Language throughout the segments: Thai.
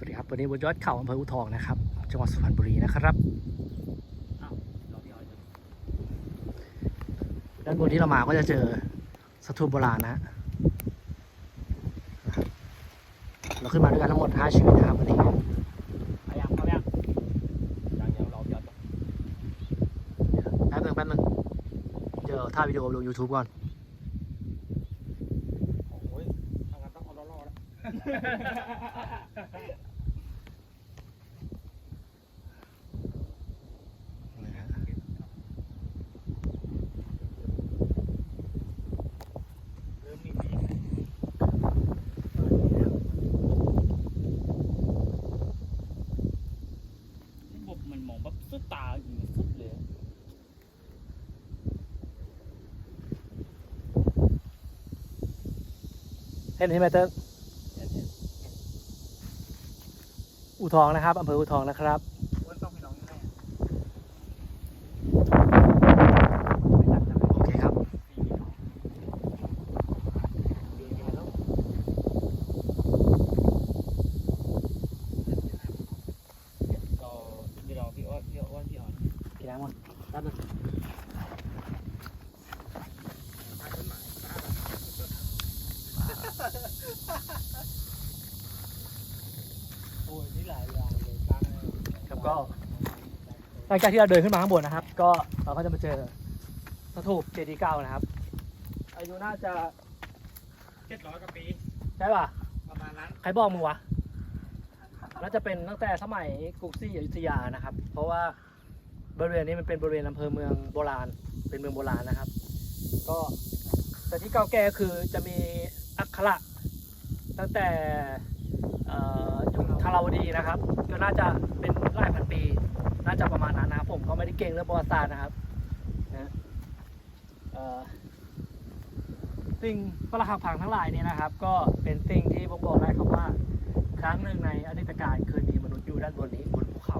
วัสดีครับ วันนี้บนยอดเขาอำเภออุทองนะครับ จังหวัดสุพรรณบุรีนะครับด้านบนที่เรามาก็จะเจอสถูปโบราณนะเราขึ้นมาด้วยกันทั้งหมด 5 ชีวิตนะครับวันนี้พยายามพยายามยังยังราเดี๋ยวแป๊บหนึงแป๊บหนึงเดี๋ยวถ่าวิดีโอลง YouTube ก่อนโอ้ยทางนั้นต้องเอาล่อๆแล้ว นะฮะ เริ่มมีบบมันมองแบบสุดตาอยู่ สุดเลยเห็นใช่ไหมเติ้ลอูทองนะครับอำเภออูทองนะครับ ว่าต้องให้น้องแน่ โอเคครับ เราพี่รอพี่อ้อนพี่อ้อนพี่อ้อน พี่น้ำมันแป๊บหนึง โอ้ยนี่หลายอย่างเลยตั้งครับก็ หลังจากที่เราเดินขึ้นมาข้างบนนะครับ ก็เราก็จะมาเจอสถูปเจดีย์เก้านะครับ อายุน่าจะเจ็ดร้อยกว่าปีใช่ป่ะ ประมาณนั้นใครบอกมึงวะ น่าจะเป็นตั้งแต่สมัยกรุงศรีอยุธยานะครับ เพราะว่าบริเวณนี้มันเป็นบริเวณอำเภอเมืองโบราณ เป็นเมืองโบราณนะครับ ก็แต่ที่เก่าแก่คือจะมี อักขระตั้งแต่เอ่อยุคาราวดีนะครับ ก็น่าจะเป็นหลายพันปี น่าจะประมาณนั้นนะผมก็ไม่ได้เก่งเรื่องประวัติศาสตร์นะครับนะสิ่งปรักหักพังทั้งหลายเนี่ยนะครับ ก็เป็นสิ่งที่ผมบอกได้ครับว่าครั้งหนึ่งในอดีตการเคยมีมนุษย์อยู่ด้านบนนี้บนภูเขา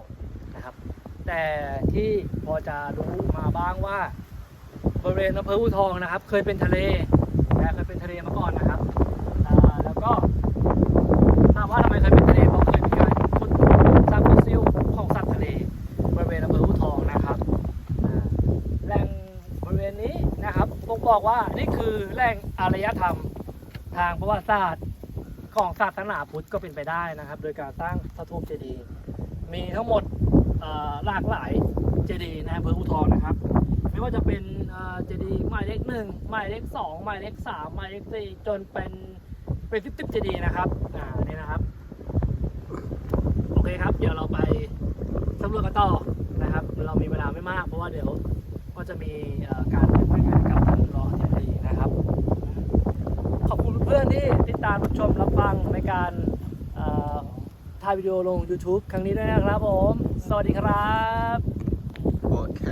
นะครับ แต่ที่พอจะรู้มาบ้างว่าบริเวณอำเภออูทองนะครับ เคยเป็นทะเลเคยเป็นทะเลมาก่อนนะครับอ่าแล้วก็ถามว่าทำไมเคยเป็นทะเลเพราะเคยมีการขุดสร้างฟอสซิลของสัตว์ทะเลบริเวณอำเภออูทองนะครับอ่าแหล่งบริเวณนี้นะครั บผมบอกว่านี่คือแหล่งอารยธรรมทางประวัติศาสตร์ของศาสนาพุทธก็เป็นไปได้นะครับ โดยการสร้างพระทูปเจดีย์มีทั้งหมดหลากหลายเจดีย์ในอำเภออุทองนะครับ ไม่ว่าจะเป็นเจดีย์หมายเลขหนึ่งหมายเลขสองหมายเลขสามหมายเลขสี่จนเป็นเป็นสิบสิบเจดีย์นะครับอ่านี่นะครับโอเคครับ เดี๋ยวเราไปสำรวจกันต่อนะครับ เรามีเวลาไม่มากเพราะว่าเดี๋ยวก็จะมีการแข่งขันกับทางรอเจดีย์นะครับ ข อบคุณเพื่อนที่ติดตามรับชมรับฟังในการถ่ายวิดีโอลง YouTube ครั้งนี้ด้วยนะครับผม สวัสดีครับ โอเค